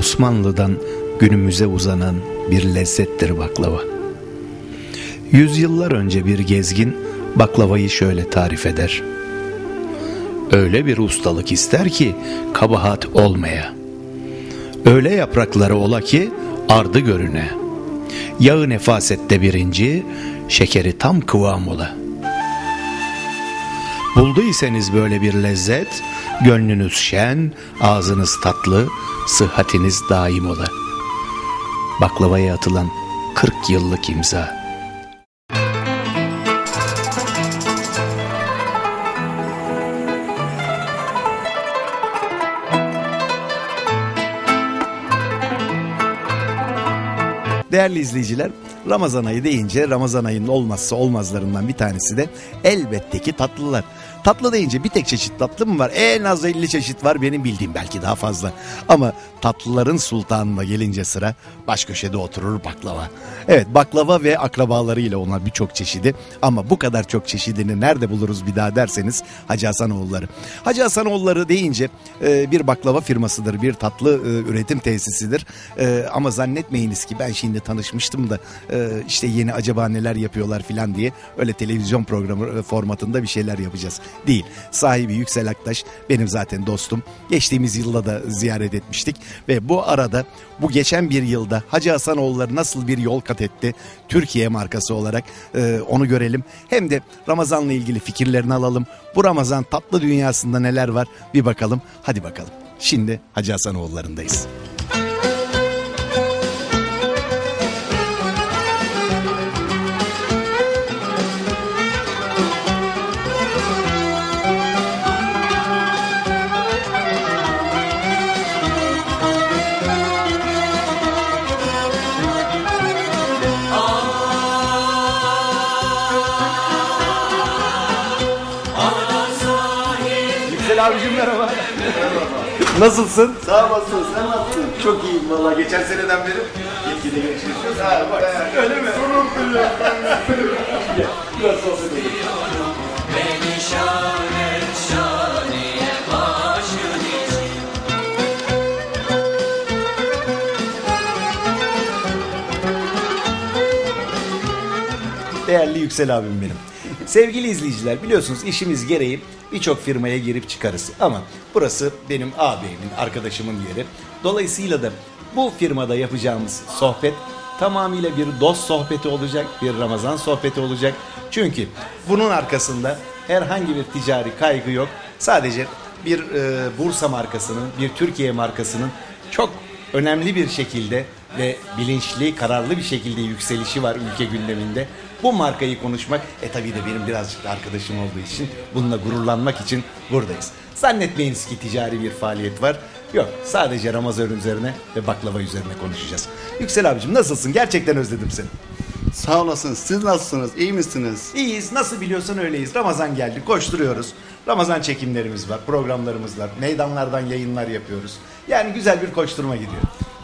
Osmanlı'dan günümüze uzanan bir lezzettir baklava. Yüzyıllar önce bir gezgin baklavayı şöyle tarif eder. Öyle bir ustalık ister ki kabahat olmaya. Öyle yaprakları ola ki ardı görüne. Yağı nefasette birinci, şekeri tam kıvam ola. Bulduysanız böyle bir lezzet, gönlünüz şen, ağzınız tatlı, sıhhatiniz daim ola. Baklavaya atılan 40 yıllık imza. Değerli izleyiciler, Ramazan ayı deyince Ramazan ayının olmazsa olmazlarından bir tanesi de elbette ki tatlılar. Tatlı deyince bir tek çeşit tatlı mı var? En az 50 çeşit var benim bildiğim belki daha fazla. Ama tatlıların sultanına gelince sıra baş köşede oturur baklava. Evet baklava ve akrabalarıyla olan birçok çeşidi ama bu kadar çok çeşidini nerede buluruz bir daha derseniz Hacı Hasanoğulları. Hacı Hasanoğulları deyince e, bir baklava firmasıdır, bir tatlı e, üretim tesisidir. E, ama zannetmeyiniz ki ben şimdi tanışmıştım da işte yeni acaba neler yapıyorlar filan diye öyle televizyon programı formatında bir şeyler yapacağız. Değil. Sahibi Yüksel Aktaş benim zaten dostum. Geçtiğimiz yılda da ziyaret etmiştik ve bu arada bu geçen bir yılda Hacı Hasanoğulları nasıl bir yol kat etti Türkiye markası olarak e, onu görelim. Hem de Ramazan'la ilgili fikirlerini alalım. Bu Ramazan tatlı dünyasında neler var bir bakalım. Hadi bakalım. Şimdi Hacı Hasanoğulları'ndayız. Yüksel abicim merhaba. Nasılsın? Sağ olasın, sen nasılsın? Çok iyiyim valla. Geçen seneden beri yetkili görüşüyoruz. Ha bak. Öyle mi? Gurur duyuyorum Biraz sohbet edelim. Beni şaniye Değerli Yüksel abim benim. Sevgili izleyiciler biliyorsunuz işimiz gereği birçok firmaya girip çıkarız. Ama burası benim ağabeyimin, arkadaşımın yeri. Dolayısıyla da bu firmada yapacağımız sohbet tamamıyla bir dost sohbeti olacak, bir Ramazan sohbeti olacak. Çünkü bunun arkasında herhangi bir ticari kaygı yok. Sadece bir e, Bursa markasının, bir Türkiye markasının çok önemli bir şekilde ve bilinçli, kararlı bir şekilde yükselişi var ülke gündeminde. Bu markayı konuşmak, e tabii de benim birazcık da arkadaşım olduğu için, bununla gururlanmak için buradayız. Zannetmeyiniz ki ticari bir faaliyet var. Yok, sadece Ramazan üzerine ve baklava üzerine konuşacağız. Yüksel abicim nasılsın? Gerçekten özledim seni. Sağ olasın, siz nasılsınız, iyi misiniz? İyiyiz, nasıl biliyorsan öyleyiz. Ramazan geldi, koşturuyoruz. Ramazan çekimlerimiz var, programlarımız var. Meydanlardan yayınlar yapıyoruz. Yani güzel bir koşturma gidiyor.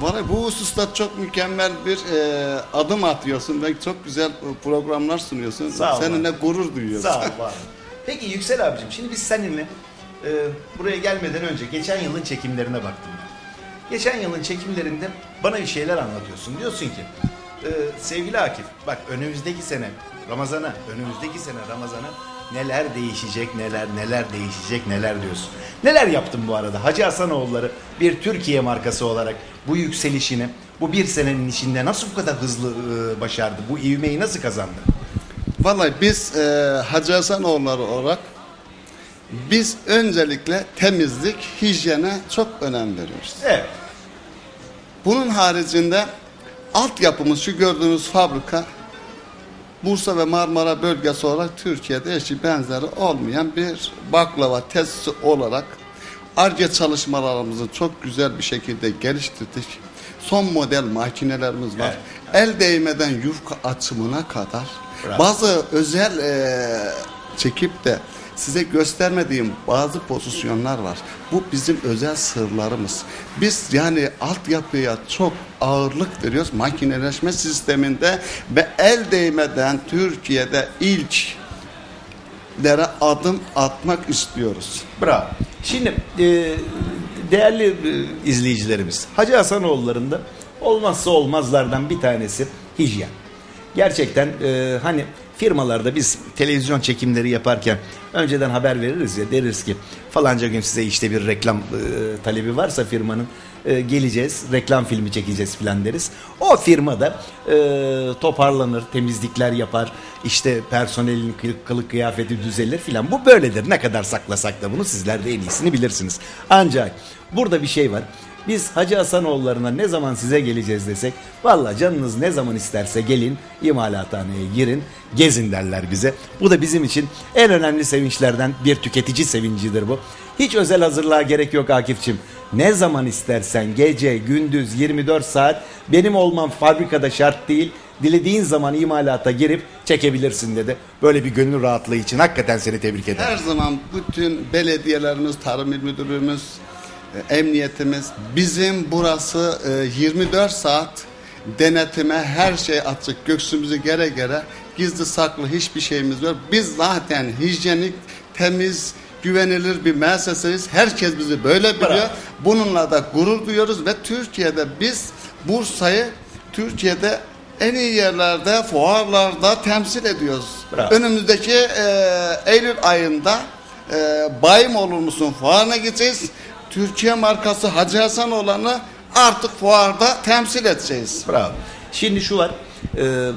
Vallahi bu hususta çok mükemmel bir e, adım atıyorsun ve çok güzel programlar sunuyorsun. Sağ ol Seninle gurur duyuyoruz. Sağ ol. Peki Yüksel abicim, şimdi biz seninle e, buraya gelmeden önce geçen yılın çekimlerine baktım ben. Geçen yılın çekimlerinde bana bir şeyler anlatıyorsun. Diyorsun ki, e, sevgili Akif, bak önümüzdeki sene Ramazan'a, önümüzdeki sene Ramazan'a neler değişecek, neler neler değişecek, neler diyorsun. Neler yaptın bu arada? Hacı Hasanoğulları bir Türkiye markası olarak bu yükselişini, bu bir senenin içinde nasıl bu kadar hızlı e, başardı? Bu ivmeyi nasıl kazandı? Vallahi biz e, Hacı Hasanoğulları olarak biz öncelikle temizlik, hijyene çok önem veriyoruz. Evet. Bunun haricinde altyapımız şu gördüğünüz fabrika Bursa ve Marmara bölgesi olarak Türkiye'de eşi benzeri olmayan bir baklava tesisi olarak ARGE çalışmalarımızı çok güzel bir şekilde geliştirdik. Son model makinelerimiz var. El değmeden yufka açımına kadar Bravo. bazı özel eee, çekip de size göstermediğim bazı pozisyonlar var. Bu bizim özel sırlarımız. Biz yani altyapıya çok ağırlık veriyoruz. Makineleşme sisteminde ve el değmeden Türkiye'de ilklere adım atmak istiyoruz. Bravo. Şimdi e, değerli e, izleyicilerimiz Hacı Hasanoğulları'nda olmazsa olmazlardan bir tanesi hijyen. Gerçekten e, hani firmalarda biz televizyon çekimleri yaparken önceden haber veririz ya deriz ki falanca gün size işte bir reklam e, talebi varsa firmanın e, geleceğiz reklam filmi çekeceğiz filan deriz. O firmada e, toparlanır temizlikler yapar işte personelin kılık, kılık kıyafeti düzelir filan bu böyledir ne kadar saklasak da bunu sizler de en iyisini bilirsiniz. Ancak burada bir şey var. Biz Hacı Hasanoğulları'na ne zaman size geleceğiz desek valla canınız ne zaman isterse gelin imalathaneye girin gezin derler bize. Bu da bizim için en önemli sevinçlerden bir tüketici sevincidir bu. Hiç özel hazırlığa gerek yok Akif'çim. Ne zaman istersen gece gündüz 24 saat benim olmam fabrikada şart değil. Dilediğin zaman imalata girip çekebilirsin dedi. Böyle bir gönül rahatlığı için hakikaten seni tebrik ederim. Her zaman bütün belediyelerimiz, tarım il müdürlüğümüz, emniyetimiz bizim burası e, 24 saat denetime her şey açık göksümüzü gere gere gizli saklı hiçbir şeyimiz yok. Biz zaten hijyenik, temiz, güvenilir bir müesseseyiz. Herkes bizi böyle biliyor. Bravo. Bununla da gurur duyuyoruz ve Türkiye'de biz Bursa'yı Türkiye'de en iyi yerlerde, fuarlarda temsil ediyoruz. Bravo. Önümüzdeki e, Eylül ayında e, bayım olur musun fuarına gideceğiz. Türkiye markası Hacı Hasan olanı artık fuarda temsil edeceğiz. Bravo. Şimdi şu var. e,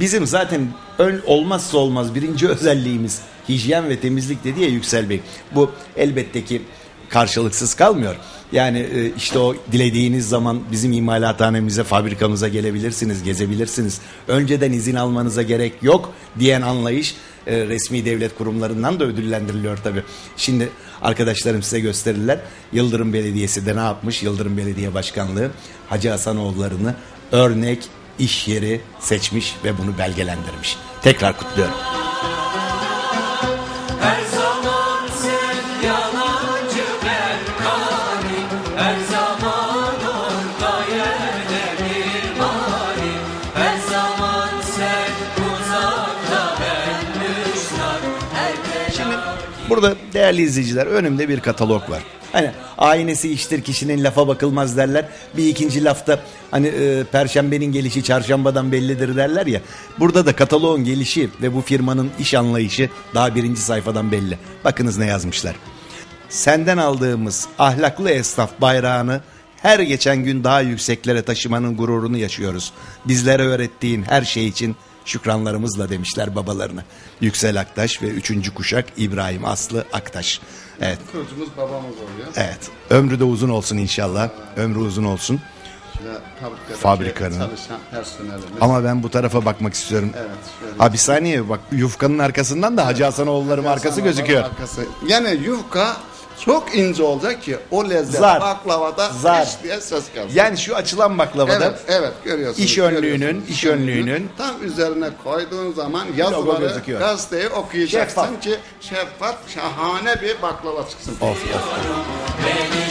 bizim zaten ön, olmazsa olmaz birinci özelliğimiz hijyen ve temizlik dedi ya Yüksel Bey. Bu elbette ki karşılıksız kalmıyor. Yani e, işte o dilediğiniz zaman bizim imalathanemize, fabrikamıza gelebilirsiniz, gezebilirsiniz. Önceden izin almanıza gerek yok diyen anlayış e, resmi devlet kurumlarından da ödüllendiriliyor tabii. Şimdi arkadaşlarım size gösterirler. Yıldırım Belediyesi de ne yapmış? Yıldırım Belediye Başkanlığı Hacı Hasanoğulları'nı örnek iş yeri seçmiş ve bunu belgelendirmiş. Tekrar kutluyorum. Burada değerli izleyiciler önümde bir katalog var. Hani aynesi iştir kişinin lafa bakılmaz derler. Bir ikinci lafta hani e, perşembenin gelişi çarşambadan bellidir derler ya. Burada da kataloğun gelişi ve bu firmanın iş anlayışı daha birinci sayfadan belli. Bakınız ne yazmışlar. Senden aldığımız ahlaklı esnaf bayrağını her geçen gün daha yükseklere taşımanın gururunu yaşıyoruz. Bizlere öğrettiğin her şey için şükranlarımızla demişler babalarına. Yüksel Aktaş ve üçüncü kuşak İbrahim Aslı Aktaş. Evet, Kurucumuz babamız oluyor. evet. Ömrü de uzun olsun inşallah. Ömrü uzun olsun. Fabrikanın. çalışan personelimiz. Ama ben bu tarafa bakmak istiyorum. Evet, şöyle. Ha bir saniye bak yufkanın arkasından da Hacı Hasanoğulları markası gözüküyor. Arkası. Yani yufka çok ince olacak ki o lezzet Zar. baklavada Zar. hiç diye ses gelsin. Yani şu açılan baklavada Evet, evet görüyorsunuz. İş önlüğünün, görüyorsunuz. iş önlüğünün- tam üzerine koyduğun zaman yazıları gözüküyor. gazeteyi okuyacaksın Şeffaf. ki şeffaf, şahane bir baklava çıksın. Of of. Beni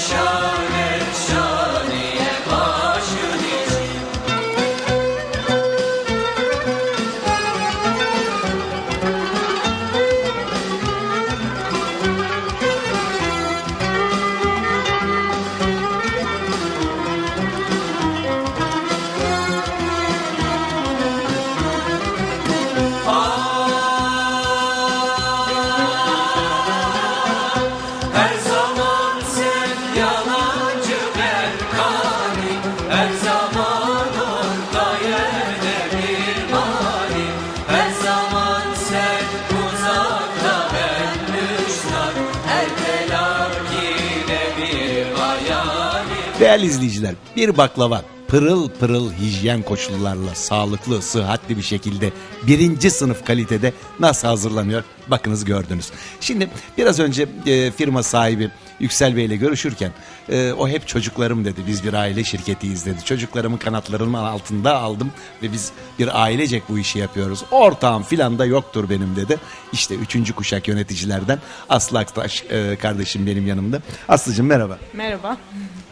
Değerli izleyiciler bir baklava pırıl pırıl hijyen koşullarla sağlıklı, sıhhatli bir şekilde birinci sınıf kalitede nasıl hazırlanıyor? Bakınız gördünüz. Şimdi biraz önce e, firma sahibi Yüksel Bey ile görüşürken e, o hep çocuklarım dedi. Biz bir aile şirketiyiz dedi. Çocuklarımın kanatlarının altında aldım ve biz bir ailecek bu işi yapıyoruz. Ortağım filan da yoktur benim dedi. İşte üçüncü kuşak yöneticilerden Aslı Aktaş e, kardeşim benim yanımda. Aslıcığım merhaba. Merhaba.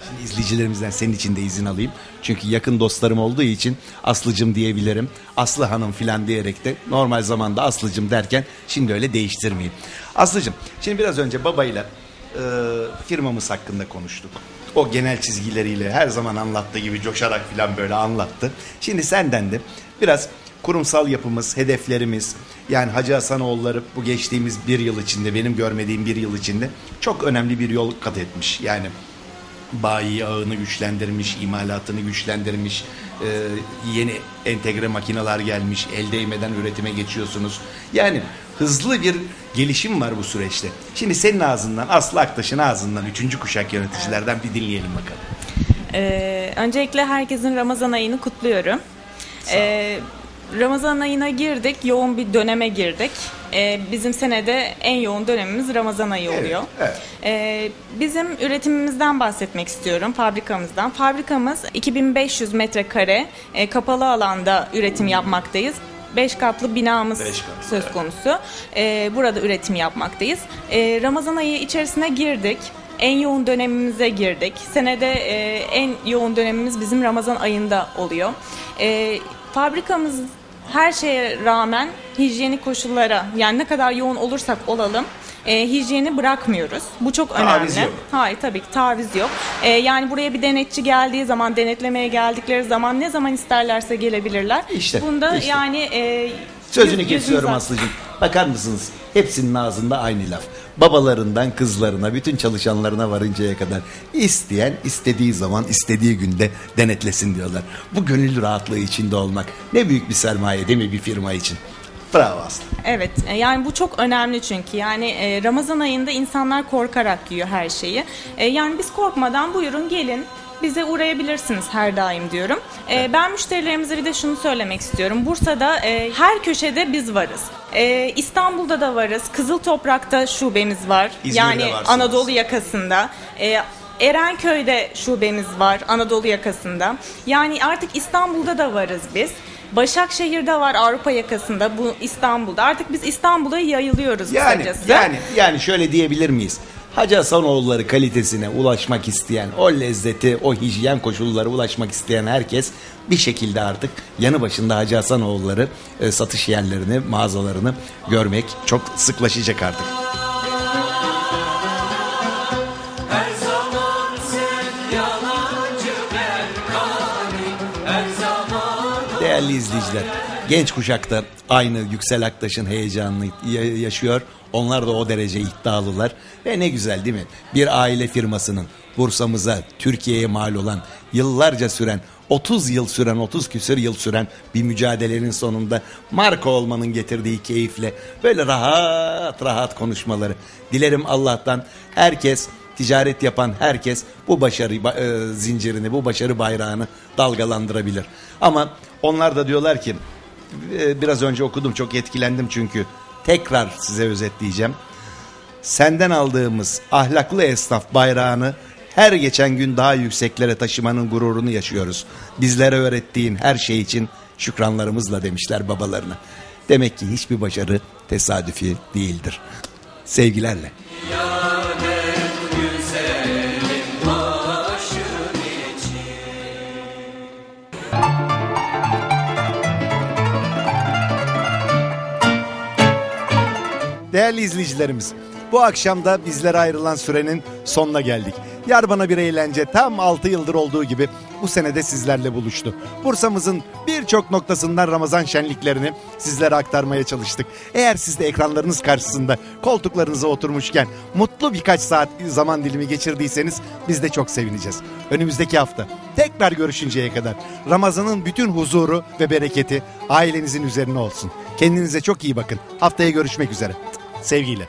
Şimdi izleyicilerimizden senin için de izin alayım. Çünkü yakın dostlarım olduğu için Aslıcım diyebilirim. Aslı Hanım filan diyerek de normal zamanda Aslıcım derken şimdi öyle değiştirmeyeyim. Aslıcım şimdi biraz önce babayla e, firmamız hakkında konuştuk. O genel çizgileriyle her zaman anlattığı gibi coşarak falan böyle anlattı. Şimdi senden de biraz kurumsal yapımız, hedeflerimiz yani Hacı Hasanoğulları bu geçtiğimiz bir yıl içinde benim görmediğim bir yıl içinde çok önemli bir yol kat etmiş. Yani bayi ağını güçlendirmiş, imalatını güçlendirmiş, e, yeni entegre makineler gelmiş, el değmeden üretime geçiyorsunuz. Yani hızlı bir gelişim var bu süreçte. Şimdi senin ağzından, Aslı Aktaş'ın ağzından, üçüncü kuşak yöneticilerden bir dinleyelim bakalım. Ee, öncelikle herkesin Ramazan ayını kutluyorum. Ee, Ramazan ayına girdik, yoğun bir döneme girdik. Ee, bizim senede en yoğun dönemimiz Ramazan ayı Evet, oluyor. evet. Ee, bizim üretimimizden bahsetmek istiyorum, fabrikamızdan. Fabrikamız 2500 metrekare e, kapalı alanda üretim yapmaktayız. 5 katlı binamız Beş katlı, söz evet. konusu. Ee, burada üretim yapmaktayız. Ee, Ramazan ayı içerisine girdik. En yoğun dönemimize girdik. Senede e, en yoğun dönemimiz bizim Ramazan ayında oluyor. Ee, fabrikamız her şeye rağmen hijyenik koşullara yani ne kadar yoğun olursak olalım e, hijyeni bırakmıyoruz. Bu çok Taviz önemli. yok. Hayır tabii ki taviz yok. Ee, yani buraya bir denetçi geldiği zaman, denetlemeye geldikleri zaman ne zaman isterlerse gelebilirler. İşte, Bunda işte. yani e, Sözünü yüz- kesiyorum Aslı'cığım. Bakar mısınız? Hepsinin ağzında aynı laf. Babalarından kızlarına, bütün çalışanlarına varıncaya kadar isteyen istediği zaman istediği günde denetlesin diyorlar. Bu gönül rahatlığı içinde olmak ne büyük bir sermaye değil mi bir firma için? Bravo Aslı. Evet e, yani bu çok önemli çünkü yani e, Ramazan ayında insanlar korkarak yiyor her şeyi. E, yani biz korkmadan buyurun gelin bize uğrayabilirsiniz her daim diyorum. E, ben müşterilerimize bir de şunu söylemek istiyorum. Bursa'da e, her köşede biz varız. E, İstanbul'da da varız. Kızıl Toprak'ta şubemiz var. İzmir'de yani varsınız. Anadolu yakasında. E, Erenköy'de şubemiz var Anadolu yakasında. Yani artık İstanbul'da da varız biz. Başakşehir'de var Avrupa yakasında bu İstanbul'da. Artık biz İstanbul'a yayılıyoruz Yani kısacası. yani yani şöyle diyebilir miyiz? Hacı Hasanoğulları kalitesine ulaşmak isteyen, o lezzeti, o hijyen koşullara ulaşmak isteyen herkes bir şekilde artık yanı başında Hacı Hasanoğulları e, satış yerlerini, mağazalarını görmek çok sıklaşacak artık. Değerli izleyiciler, genç kuşakta aynı Yüksel Aktaş'ın heyecanını ya- yaşıyor. Onlar da o derece iddialılar. Ve ne güzel değil mi? Bir aile firmasının Bursa'mıza, Türkiye'ye mal olan, yıllarca süren, 30 yıl süren, 30 küsür yıl süren bir mücadelenin sonunda marka olmanın getirdiği keyifle böyle rahat rahat konuşmaları. Dilerim Allah'tan herkes ticaret yapan herkes bu başarı ba- e, zincirini, bu başarı bayrağını dalgalandırabilir. Ama onlar da diyorlar ki e, biraz önce okudum çok etkilendim çünkü tekrar size özetleyeceğim. Senden aldığımız ahlaklı esnaf bayrağını her geçen gün daha yükseklere taşımanın gururunu yaşıyoruz. Bizlere öğrettiğin her şey için şükranlarımızla demişler babalarına. Demek ki hiçbir başarı tesadüfi değildir. Sevgilerle. Değerli izleyicilerimiz, bu akşam da bizlere ayrılan sürenin sonuna geldik. Yar bana bir eğlence tam 6 yıldır olduğu gibi bu senede sizlerle buluştu. Bursa'mızın birçok noktasından Ramazan şenliklerini sizlere aktarmaya çalıştık. Eğer siz de ekranlarınız karşısında koltuklarınıza oturmuşken mutlu birkaç saat zaman dilimi geçirdiyseniz biz de çok sevineceğiz. Önümüzdeki hafta tekrar görüşünceye kadar Ramazan'ın bütün huzuru ve bereketi ailenizin üzerine olsun. Kendinize çok iyi bakın. Haftaya görüşmek üzere. Sevgiyle.